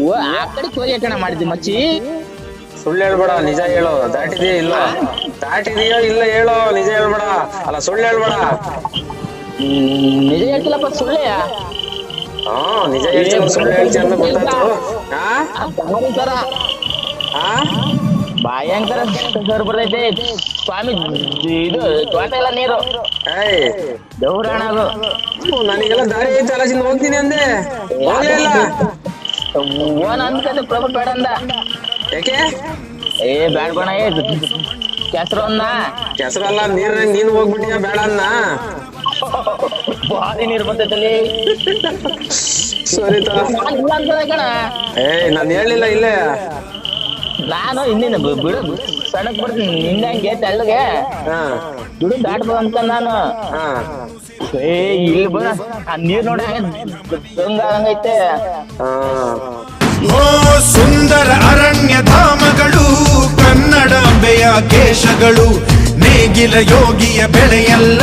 ಓ ಆ ಕಡೆ ಹೋಗಿ ಕಣ ಮಾಡಿದ್ವಿ ಮಚ್ಚಿ. ಸುಳ್ಳು ಹೇಳ್ಬೇಡ ನಿಜ ಹೇಳು. ದಾಟಿದೀಯ ಇಲ್ಲ ದಾಟಿದೀಯೋ ಇಲ್ಲ ಹೇಳು? ನಿಜ ಹೇಳ್ಬೇಡ. ಅಲ್ಲ ಸುಳ್ಳು ಹೇಳ್ಬೇಡ. ನಿಜ ಹೇಳ್ತಿಲ್ಲಪ್ಪ ಸುಳ್ಳೆಯ ಹಾ ನಿಜ ಹೇಳ್ತೀನಿ ಸುಳ್ಳು ಹೇಳ್ತೀನಿ ಅಂತ ಗೊತ್ತಾಯ್ತು. ಹಾ ಭಯಂಕರ. ಸರ್ ಬರ್ತೈತೆ. ಸ್ವಾಮಿ ಇದು ತೋಟ ಎಲ್ಲ ನೀರು. ಏಯ್. ದೌರಾಣ ಅದು ನನಗೆಲ್ಲ ದಾರಿ ಐತೆ ಅಲಸಿಂದ ಹೋಗ್ತೀನಿ ಅಂದೆ. ಹೋಗ್ಲೇ ಇಲ್ಲ. ಓನ್ ಅಂದ್ಕತೆ ಪ್ರಭು ಬೇಡ ಅಂದ ಯಾಕೆ? ಏ ಬೇಡ ಬಣ ಏ ಕೆಸರು ಅನ್ನ ಕೆಸರಲ್ಲ ನೀರ್ ನೀನು ಹೋಗ್ಬಿಟ್ಟಿಯ ಬೇಡ ಅನ್ನ ಬಾರಿ ನೀರು ಬರ್ತೈತಲ್ಲಿ ಸರಿ ಕಣ ಏಯ್ ನಾನು ಹೇಳಿಲ್ಲ ಇಲ್ಲೇ. ನಾನು ಇನ್ನೇನು ಬಿಡು ಸಣ್ಣಕ್ ಬಿಡ್ತೀನಿ ನಿಂದ ಹಂಗೆ ತೆಳ್ಳಗೆ ಹಾ. ಬಿಡು ದಾಟ್ಬೋದು ಅಂತ ನಾನು. ಹಾ. ಏ ಇಲ್ಲಿ ಬರ ನೀರ್ ನೋಡಿ ಓ ಸುಂದರ ಅರಣ್ಯ ಧಾಮಗಳು ಕನ್ನಡಾಂಬೆಯ ಕೇಶಗಳು ನೇಗಿಲ ಯೋಗಿಯ ಬೆಳೆಯಲ್ಲ.